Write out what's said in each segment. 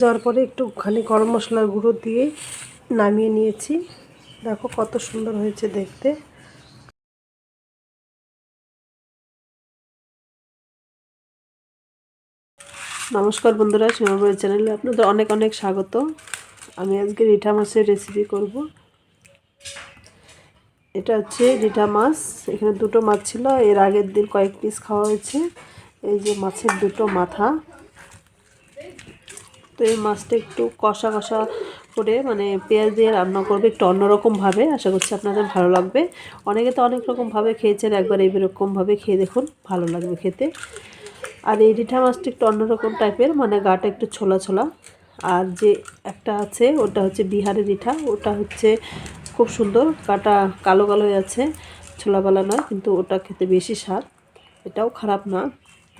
যাওয়ার পরে একটুখানি গরম মশলার গুঁড়ো দিয়ে নামিয়ে নিয়েছি। দেখো কত সুন্দর হয়েছে দেখতে। নমস্কার বন্ধুরা সীমাবাড়ি চ্যানেলে আপনাদের অনেক অনেক স্বাগত। আমি আজকে রিঠা মাছের রেসিপি করব। এটা হচ্ছে রিঠা মাছ। এখানে দুটো মাছ ছিল। এর আগের দিন কয়েক পিস খাওয়া হয়েছে। এই যে মাছের দুটো মাথা। তো এই মাছটা একটু কষা কষা করে মানে পেঁয়াজ দিয়ে রান্না করবে একটু অন্যরকমভাবে আশা করছি আপনাদের ভালো লাগবে। অনেকে তো অনেক রকমভাবে খেয়েছেন, একবার এইরকমভাবে খেয়ে দেখুন, ভালো লাগবে খেতে। আর এই রিঠা মাছটা একটু অন্যরকম টাইপের মানে গাটা একটু ছোলা ছোলা। আর যে একটা আছে, ওটা হচ্ছে বিহারের রিঠা, ওটা হচ্ছে খুব সুন্দর কাটা কালো কালো হয়ে আছে। ছোলাবেলা নয়, কিন্তু ওটা খেতে বেশি স্বাদ। এটাও খারাপ না।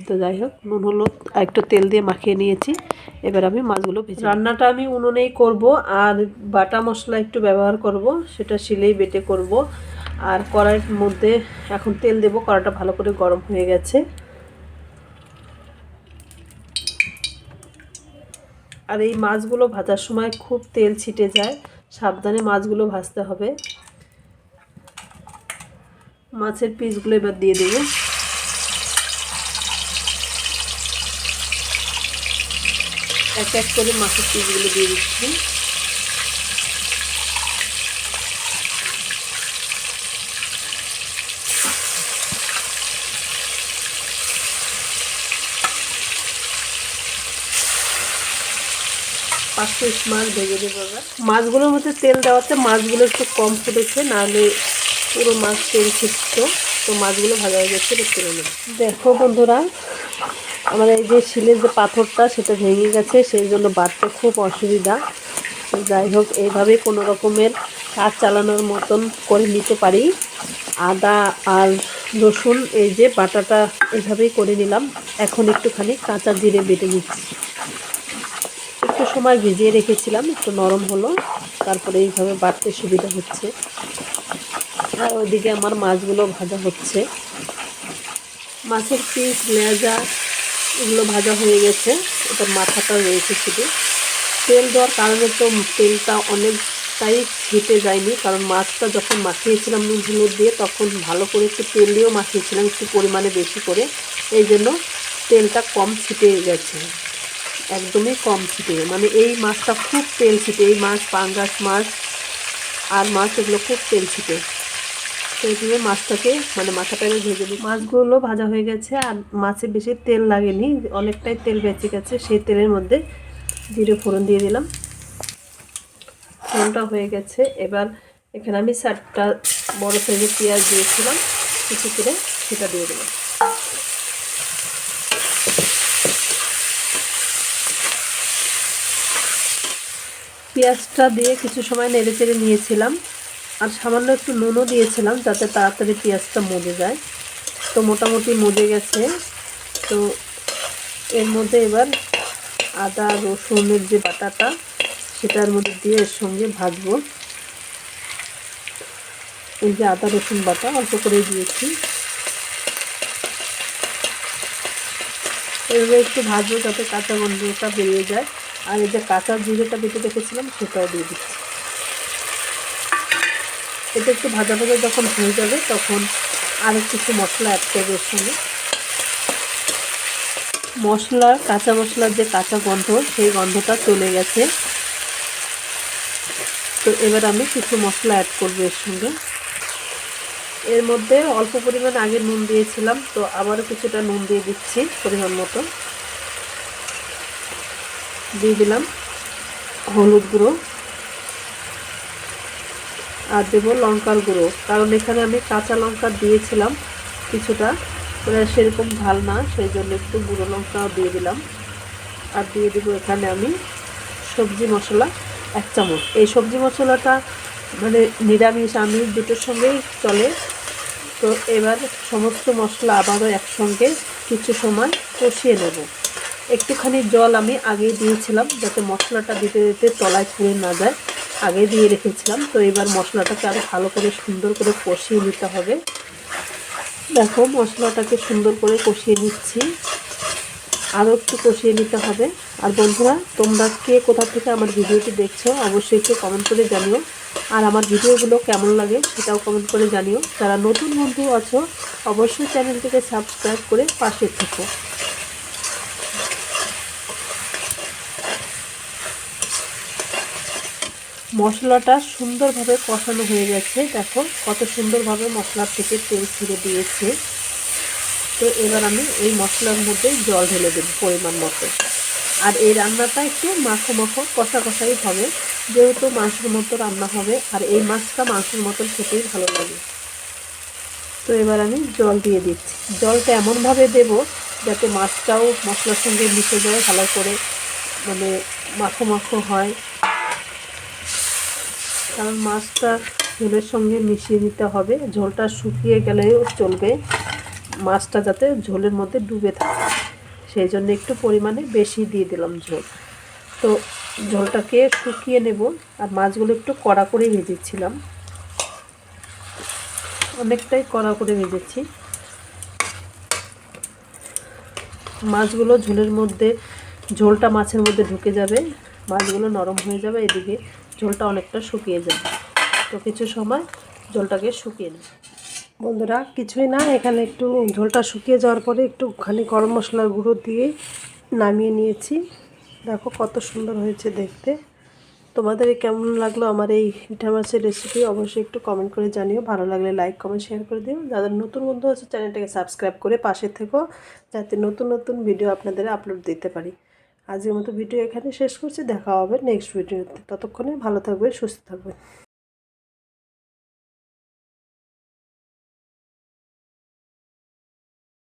তো যাই হোক, নুন, হলুদ একটু তেল দিয়ে মাখিয়ে নিয়েছি। এবার আমি মাছগুলো ভেজে রান্নাটা আমি উনুনেই করব, আর বাটা মশলা একটু ব্যবহার করব, সেটা শিলেই বেটে করব। আর কড়াইয়ের মধ্যে এখন তেল দেব কড়াটা ভালো করে গরম হয়ে গেছে। আর এই মাছগুলো ভাজার সময় খুব তেল ছিটে যায়, সাবধানে মাছগুলো ভাজতে হবে। মাছের পিসগুলো এবার দিয়ে দেবো। এক এক করে মাছের পিসগুলো দিয়ে দিচ্ছি। পাঁচ পিস মাছ ভেজে দেবো এবার। মাছগুলোর মধ্যে তেল দেওয়াতে মাছগুলো একটু কম ফুটেছে নাহলে পুরো মাছ তেল ছিটত। তো মাছগুলো ভাজা হয়ে যাচ্ছে তুলে নেব। দেখো বন্ধুরা আমার এই যে শিলের যে পাথরটা, সেটা ভেঙে গেছে, সেই জন্য বাড়তে খুব অসুবিধা। যাই হোক, এইভাবে কোনো রকমের কাজ চালানোর মতন করে নিতে পারি। আদা আর রসুন, এই যে বাটাটা এইভাবেই করে নিলাম। এখন একটুখানি কাঁচা জিরে বেটে নিচ্ছি। একটু সময় ভিজিয়ে রেখেছিলাম, একটু নরম হলো। তারপরে এইভাবে বাটতে সুবিধা হচ্ছে। আর ওইদিকে আমার মাছগুলো ভাজা হচ্ছে। মাছের পিস, লেজা এগুলো ভাজা হয়ে গেছে। ওটার মাথাটা রয়েছে শুধু। তেল দেওয়ার কারণে তো তেলটা অনেকটাই ছিটে যায়নি, কারণ মাছটা যখন মাখিয়েছিলাম নুন হলুদ দিয়ে, তখন ভালো করে একটু তেল দিয়েও মাখিয়েছিলাম, একটু পরিমাণে বেশি করে। এই জন্য তেলটা কম ছিটে গেছে। একদমই কম ছিটে মানে এই মাছটা খুব তেল ছিটে, এই মাছ, পাঙ্গাস মাছ, আর মাছ এগুলো খুব তেল ছিটে। সেই জন্য মাছটাকে মানে মাথাটা আমি ভেজে দিই মাছগুলো ভাজা হয়ে গেছে, আর মাছে বেশি তেল লাগেনি, অনেকটাই তেল বেঁচে গেছে, সেই তেলের মধ্যে জিরে ফোড়ন দিয়ে দিলাম। ফোড়নটা হয়ে গেছে, এবার এখানে আমি চারটা বড় সাইজের পেঁয়াজ দিয়েছিলাম, কিছু করে সেটা দিয়ে দিলাম। পেঁয়াজটা দিয়ে কিছু সময় নেড়ে চেড়ে নিয়েছিলাম। আর সামান্য একটু নুনও দিয়েছিলাম যাতে তাড়াতাড়ি পেঁয়াজটা মজে যায়। তো মোটামুটি মজে গেছে। তো এর মধ্যে এবার আদা, রসুনের যে বাটাটা, সেটার মধ্যে দিয়ে এর সঙ্গে ভাজবো। এই যে আদা, রসুন বাটা, অল্প করে দিয়েছি। এভাবে একটু ভাজবো যাতে কাঁচা গন্ধটা বেরিয়ে যায়। আর এই যে কাঁচা জিরেটা বেটে রেখেছিলাম, সেটাও দিয়ে দিচ্ছি। এটা একটু ভাজা ভাজা যখন হয়ে যাবে, তখন আরেক কিছু মশলা অ্যাড করবে এর সঙ্গে। মশলা, কাঁচা মশলার যে কাঁচা গন্ধ, সেই গন্ধটা চলে গেছে। তো এবার আমি কিছু মশলা অ্যাড করব এর সঙ্গে। এর মধ্যে অল্প পরিমাণ আগে নুন দিয়েছিলাম, তো আবারও কিছুটা নুন দিয়ে দিচ্ছি পরিমাণ মতো। দিয়ে দিলাম হলুদ গুঁড়ো। আর দেবো লঙ্কার গুঁড়ো। কারণ এখানে আমি কাঁচা লঙ্কা দিয়েছিলাম কিছুটা। মানে সেরকম ভালো না সেই জন্য একটু গুঁড়ো লঙ্কাও দিয়ে দিলাম। আর দিয়ে দেবো এখানে আমি সবজি মশলা এক চামচ। এই সবজি মশলাটা মানে নিরামিষ আমি দুটোর সঙ্গেই চলে। তো এবার সমস্ত মশলা আবারও একসঙ্গে কিছু সময় কষিয়ে নেব। একটুখানি জল আমি আগেই দিয়েছিলাম যাতে মশলাটা দিতে দিতে তলায় পুড়ে না যায়। আগে দিয়ে রেখেছিলাম। তো এবার মশলাটাকে আরও ভালো করে সুন্দর করে কষিয়ে নিতে হবে। দেখো, মশলাটাকে সুন্দর করে কষিয়ে নিচ্ছি। আরও একটু কষিয়ে নিতে হবে। আর বন্ধুরা, তোমরা কে কোথা থেকে আমার ভিডিওটি দেখছ, অবশ্যই একটু কমেন্ট করে জানিও। আর আমার ভিডিওগুলো কেমন লাগে সেটাও কমেন্ট করে জানিও। যারা নতুন বন্ধু আছো, অবশ্যই চ্যানেলটিকে সাবস্ক্রাইব করে পাশে থেকো। মশলাটা সুন্দরভাবে কষানো হয়ে গেছে। দেখো কত সুন্দরভাবে মশলার থেকে তেল ছেড়ে দিয়েছে। তো এবার আমি এই মশলার মধ্যে জল ঢেলে দেবো পরিমাণ মতো। আর এই রান্নাটা একটু মাখো মাখো, কষা কষাই হবে। যেহেতু মাংসের মতো রান্না হবে, আর এই মাছটা মাংসের মতো খেতেই ভালো লাগে। তো এবার আমি জল দিয়ে দিচ্ছি। জলটা এমনভাবে দেব যাতে মাছটাও মশলার সঙ্গে মিশে যায়, ভালো করে মানে মাখো মাখো হয়। কারণ মাছটা ঝোলের সঙ্গে মিশিয়ে দিতে হবে। ঝোলটা শুকিয়ে গেলেও চলবে। মাছটা যাতে ঝোলের মধ্যে ডুবে থাকে। সেই জন্য একটু পরিমাণে বেশি দিয়ে দিলাম ঝোল। তো ঝোলটাকে শুকিয়ে নেব আর মাছগুলো একটু কড়া করে ভেজেছিলাম। অনেকটাই কড়া করে ভেজেছি। মাছগুলো ঝোলের মধ্যে, ঝোলটা মাছের মধ্যে ঢুকে যাবে। মাছগুলো নরম হয়ে যাবে, এদিকে ঝোলটা অনেকটা শুকিয়ে যাবে। তো কিছু সময় ঝোলটাকে শুকিয়ে নেবে। বন্ধুরা, কিছুই না, এখানে একটু ঝোলটা শুকিয়ে যাওয়ার পরে একটুখানি গরম মশলার গুঁড়ো দিয়ে নামিয়ে নিয়েছি। দেখো কত সুন্দর হয়েছে দেখতে। তোমাদের কেমন লাগল আমার এই পিঠা মাছের রেসিপি অবশ্যই একটু কমেন্ট করে জানিও। ভালো লাগলে লাইক কমেন্ট শেয়ার করে দিও। যাদের নতুন বন্ধু আছে চ্যানেলটাকে সাবস্ক্রাইব করে পাশে থেকো, যাতে নতুন নতুন ভিডিও আপনাদের আপলোড দিতে পারি। আজকের মতো ভিডিও এখানে শেষ করছি। দেখা হবে নেক্সট ভিডিওতে ততক্ষণে ভালো থাকবেন, সুস্থ থাকবেন।